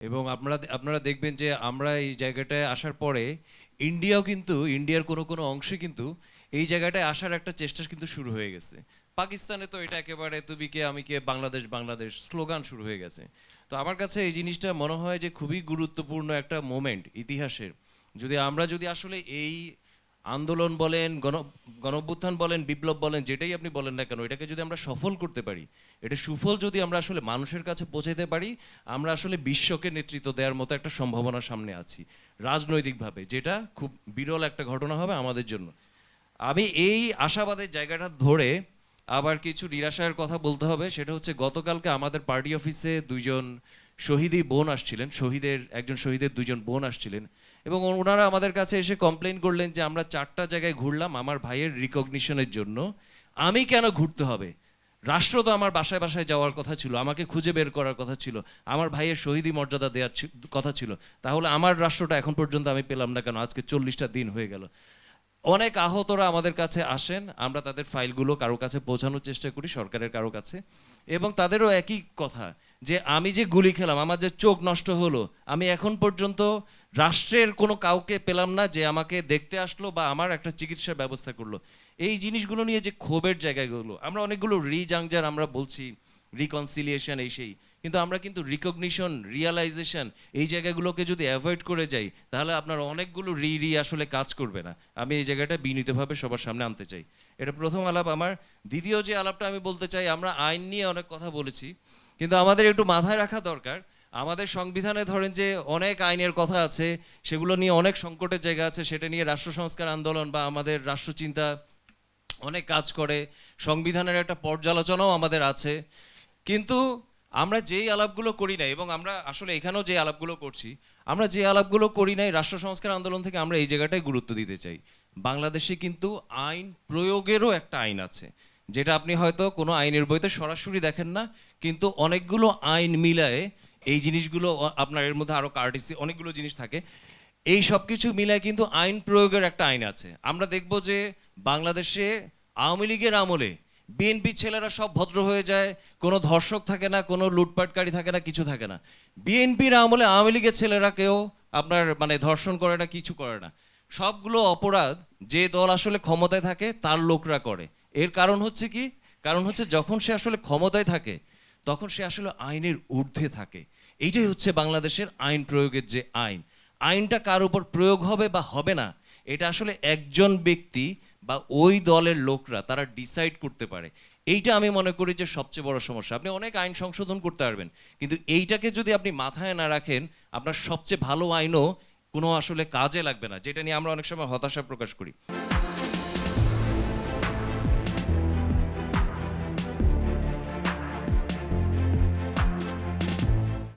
এবং আপনারা আপনারা দেখবেন যে আমরা এই জায়গাটায় আসার পরে ইন্ডিয়াও কিন্তু, ইন্ডিয়ার কোনো কোনো অংশে কিন্তু এই জায়গাটায় আসার একটা চেষ্টা কিন্তু শুরু হয়ে গেছে। পাকিস্তানে তো এটা একেবারে তুমি কে, আমি কে, বাংলাদেশ বাংলাদেশ স্লোগান শুরু হয়ে গেছে। তো আমার কাছে এই জিনিসটা মনে হয় যে খুবই গুরুত্বপূর্ণ একটা মোমেন্ট ইতিহাসের। যদি আমরা যদি আসলে এই আন্দোলন বলেন, গণ, গণঅভ্যুত্থান বলেন, বিপ্লব বলেন, যেটাই আপনি বলেন না কেন, এটাকে যদি আমরা সফল করতে পারি, এটা সুফল যদি আমরা আসলে মানুষের কাছে পৌঁছাতে পারি, আমরা আসলে বিশ্বকে নেতৃত্ব দেওয়ার মতো একটা সম্ভাবনা সামনে আছি, রাজনৈতিকভাবে, যেটা খুব বিরল একটা ঘটনা হবে আমাদের জন্য। আমি এই আশাবাদের জায়গাটা ধরে আবার কিছু নিরাশার কথা বলতে হবে, সেটা হচ্ছে গতকালকে আমাদের পার্টি অফিসে দুইজন শহীদই বোন আসছিলেন, শহীদের, একজন শহীদের দুজন বোন আসছিলেন। এবং ওনারা আমাদের কাছে এসে কমপ্লেন করলেন যে আমরা চারটা জায়গায় ঘুরলাম আমার ভাইয়ের রিকগনিশনের জন্য। আমি কেন ঘুরতে হবে? রাষ্ট্র তো আমার বাসায় বাসায় যাওয়ার কথা ছিল, আমাকে খুঁজে বের করার কথা ছিল, আমার ভাইয়ের শহীদী মর্যাদা দেওয়ার কথা ছিল। তাহলে আমার রাষ্ট্রটা এখন পর্যন্ত আমি পেলাম না কেন? আজকে চল্লিশটা দিন হয়ে গেল। অনেক আহতরা আমাদের কাছে আসেন, আমরা তাদের ফাইলগুলো কারও কাছে পৌঁছানোর চেষ্টা করি, সরকারের কারও কাছে। এবং তাদেরও একই কথা, যে আমি যে গুলি খেলাম, আমার যে চোখ নষ্ট হলো, আমি এখন পর্যন্ত রাষ্ট্রের কোনো কাউকে পেলাম না যে আমাকে দেখতে আসলো বা আমার একটা চিকিৎসার ব্যবস্থা করল। এই জিনিসগুলো নিয়ে যে ক্ষোভের জায়গাগুলো, আমরা অনেকগুলো রিজাংজার আমরা বলছি রিকনসিলিয়েশন এই সেই। কিন্তু আমরা কিন্তু রিকগনিশন রিয়ালাইজেশন এই জায়গাগুলোকে যদি অ্যাভয়েড করে যাই, তাহলে আপনার অনেকগুলো রি রি আসলে কাজ করবে না। আমি এই জায়গাটা বিনীতভাবে সবার সামনে আনতে চাই। এটা প্রথম আলাপ আমার। দ্বিতীয় যে আলাপটা আমি বলতে চাই, আমরা আইন নিয়ে অনেক কথা বলেছি, কিন্তু আমাদের একটু মাথায় রাখা দরকার। আমাদের সংবিধানে ধরেন যে অনেক আইনের কথা আছে, সেগুলো নিয়ে অনেক সংকটের জায়গা আছে, সেটা নিয়ে রাষ্ট্র সংস্কার আন্দোলন বা আমাদের রাষ্ট্রচিন্তা অনেক কাজ করে। সংবিধানের একটা পর্যালোচনাও আমাদের আছে। কিন্তু আমরা যেই আলাপগুলো করি নাই, এবং আমরা আসলে এখানেও যে আলাপগুলো করছি, আমরা যে আলাপগুলো করি নাই, রাষ্ট্র সংস্কার আন্দোলন থেকে আমরা এই জায়গাটায় গুরুত্ব দিতে চাই। বাংলাদেশে কিন্তু আইন প্রয়োগেরও একটা আইন আছে, যেটা আপনি হয়তো কোনো আইনের বইতে সরাসরি দেখেন না, কিন্তু অনেকগুলো আইন মিলায়ে এই জিনিসগুলো আপনার এর মধ্যে আরও কার্টিসি, অনেকগুলো জিনিস থাকে। এই সব কিছু মিলায় কিন্তু আইন প্রয়োগের একটা আইন আছে। আমরা দেখব যে বাংলাদেশে আওয়ামী লীগের আমলে বিএনপি ছেলেরা সব ভদ্র হয়ে যায়, কোনো ধর্ষক থাকে না, কোনো লুটপাটকারী থাকে না, কিছু থাকে না। বিএনপির আমলে আওয়ামী লীগের ছেলেরা কেউ আপনার মানে ধর্ষণ করে না, কিছু করে না। সবগুলো অপরাধ যে দল আসলে ক্ষমতায় থাকে, তার লোকরা করে। এর কারণ হচ্ছে কি? কারণ হচ্ছে যখন সে আসলে ক্ষমতায় থাকে, তখন সে আসলে আইনের ঊর্ধ্বে থাকে। এইটাই হচ্ছে বাংলাদেশের আইন প্রয়োগের যে আইন। আইনটা কার উপর প্রয়োগ হবে বা হবে না, এটা আসলে একজন ব্যক্তি বা ওই দলের লোকরা তারা ডিসাইড করতে পারে। এইটা আমি মনে করি যে সবচেয়ে বড় সমস্যা। আপনি অনেক আইন সংশোধন করতে পারবেন, কিন্তু এইটাকে যদি আপনি মাথায় না রাখেন, আপনার সবচেয়ে ভালো আইনও কোনো আসলে কাজে লাগবে না, যেটা নিয়ে আমরা অনেক সময় হতাশা প্রকাশ করি।